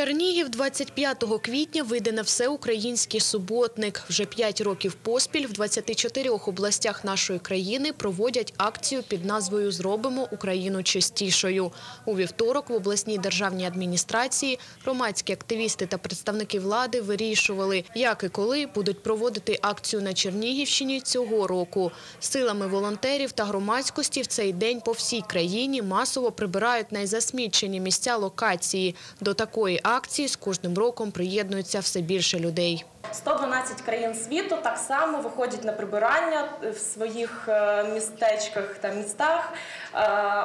Чернігів 25 квітня вийде на всеукраїнський суботник. Вже 5 років поспіль в 24 областях нашої країни проводять акцію під назвою «Зробимо Україну чистішою». У вівторок в обласній державній адміністрації громадські активісти та представники влади вирішували, як і коли будуть проводити акцію на Чернігівщині цього року. Силами волонтерів та громадськості в цей день по всій країні масово прибирають найзасмічені місця локації. До такої акції з кожним роком приєднується все більше людей. 112 країн світу так само виходять на прибирання в своїх е, містечках та містах.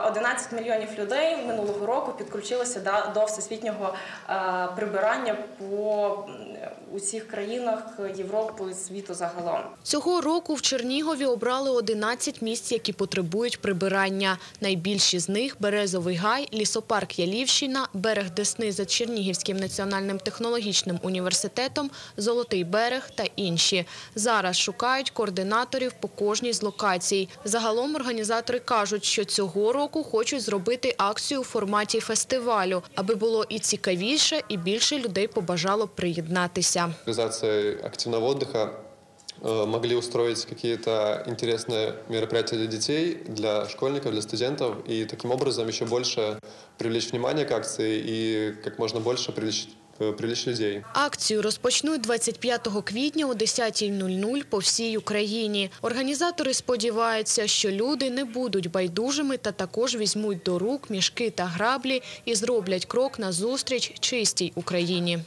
Е, 11 мільйонів людей минулого року підключилися до всесвітнього е, прибирання по усіх країнах Європи світу загалом. Цього року в Чернігові обрали 11 місць, які потребують прибирання. Найбільші з них – Березовий гай, лісопарк Ялівщина, берег Десни за Чернігівським національним технологічним університетом, Золотий берег та інші. Зараз шукають координаторів по кожній з локацій. Загалом організатори кажуть, що цього року хочуть зробити акцію у форматі фестивалю, аби було і цікавіше, і більше людей побажало приєднатися. организации активного отдыха э, могли устроить какие-то интересные мероприятия для детей, для школьников, для студентов, и таким образом еще больше привлечь внимание к акции и как можно больше привлечь, э, привлечь людей. Акцію розпочнуть 25 квітня о 10.00 по всій Україні. Організатори сподіваються, що люди не будуть байдужими та також візьмуть до рук мішки та граблі і зроблять крок назустріч чистій Україні.